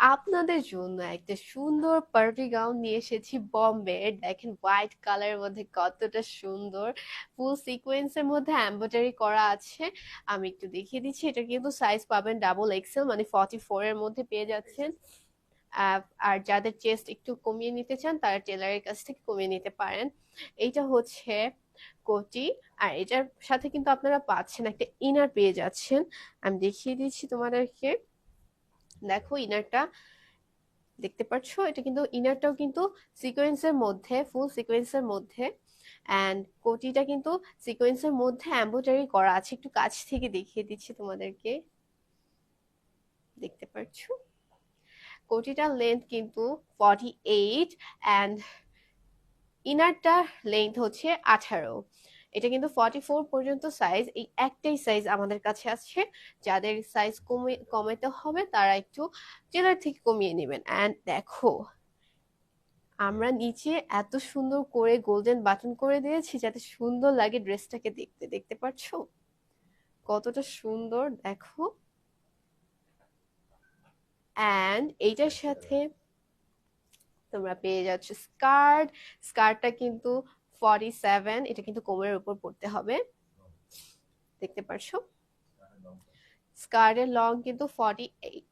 আপনাদের জন্য একটা সুন্দর পার্টি গাউন নিয়ে এসেছি বম্বে। দেখেন হোয়াইট কালারের মধ্যে কতটা সুন্দর। ফুল সিকোয়েন্সের মধ্যে এমব্রয়ডারি করা আছে। আমি একটু দেখিয়ে দিচ্ছি, এটা কিন্তু সাইজ পাবেন ডাবল এক্সেল মানে ফর্টি ফোর এর মধ্যে পেয়ে যাচ্ছেন। আর যাদের চেস্ট একটু কমিয়ে নিতে চান, তারা টেলারের কাছ থেকে কমিয়ে নিতে পারেন। এইটা হচ্ছে কোটি, আর এটার সাথে কিন্তু আপনারা পাচ্ছেন একটা ইনার পেয়ে যাচ্ছেন। আমি দেখিয়ে দিচ্ছি তোমাদেরকে। দেখো ইনারটা দেখতে পাচ্ছো এটা কিন্তু ইনারটাও কিন্তু সিকোয়েন্সের মধ্যে ফুল সিকোয়েন্সের মধ্যে অ্যান্ড কোটিটা কিন্তু সিকোয়েন্সের মধ্যে এমব্রয়ডারি করা আছে। একটু কাছ থেকে দেখিয়ে দিচ্ছি তোমাদেরকে। দেখতে পাচ্ছো কোটিটার লেন্থ কিন্তু ফর্টি এইট অ্যান্ড ইনারটার লেন্থ হচ্ছে আঠারো। এটা কিন্তু ফর্টি ফোর পর্যন্ত সাইজ এই একটাই সাইজ আমাদের কাছে আছে যাদের সাইজ কমে কমাতে হবে, তারা একটু টেলার থেকে কমিয়ে নেবেন। অ্যান্ড দেখো, আমরা নিচে এত সুন্দর করে গোল্ডেন বাটন করে দিয়েছি, যাতে সুন্দর লাগে ড্রেসটাকে দেখতে। দেখতে পাচ্ছো কতটা সুন্দর, দেখো। অ্যান্ড এইটার সাথে তোমরা পেয়ে যাচ্ছ স্কার্ট স্কার্টটা কিন্তু ফর্টি সেভেন এটা কিন্তু কোমরের উপর পড়তে হবে। দেখতে পারছ? স্কার্টের লং কিন্তু ফর্টি এইট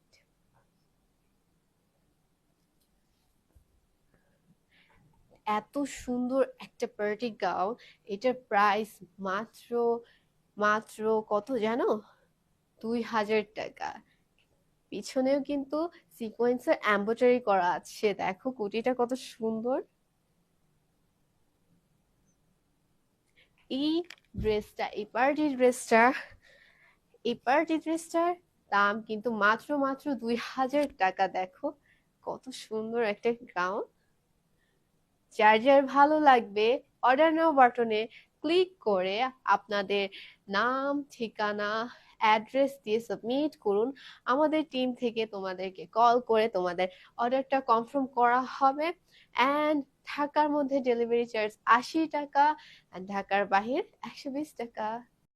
এত সুন্দর একটা পার্টি গাউন এটার প্রাইস মাত্র মাত্র কত জানো? দুই হাজার টাকা। পিছনেও কিন্তু সিকোয়েন্সের এমব্রয়ডারি করা আছে। দেখো কুটিটা কত সুন্দর। এই ড্রেসটা, এই পার্টি ড্রেসটা, এই পার্টি ড্রেসটার দাম কিন্তু মাত্র মাত্র দুই হাজার টাকা। দেখো কত সুন্দর একটা গাউন যার যার ভালো লাগবে অর্ডার নাও বাটনে ক্লিক করে আপনাদের নাম, ঠিকানা অ্যাড্রেস দিয়ে সাবমিট করুন। আমাদের টিম থেকে তোমাদেরকে কল করে তোমাদের অর্ডারটা কনফার্ম করা হবে। অ্যান্ড ঢাকার মধ্যে ডেলিভারি চার্জ আশি টাকা ঢাকার বাহির একশো বিশ টাকা।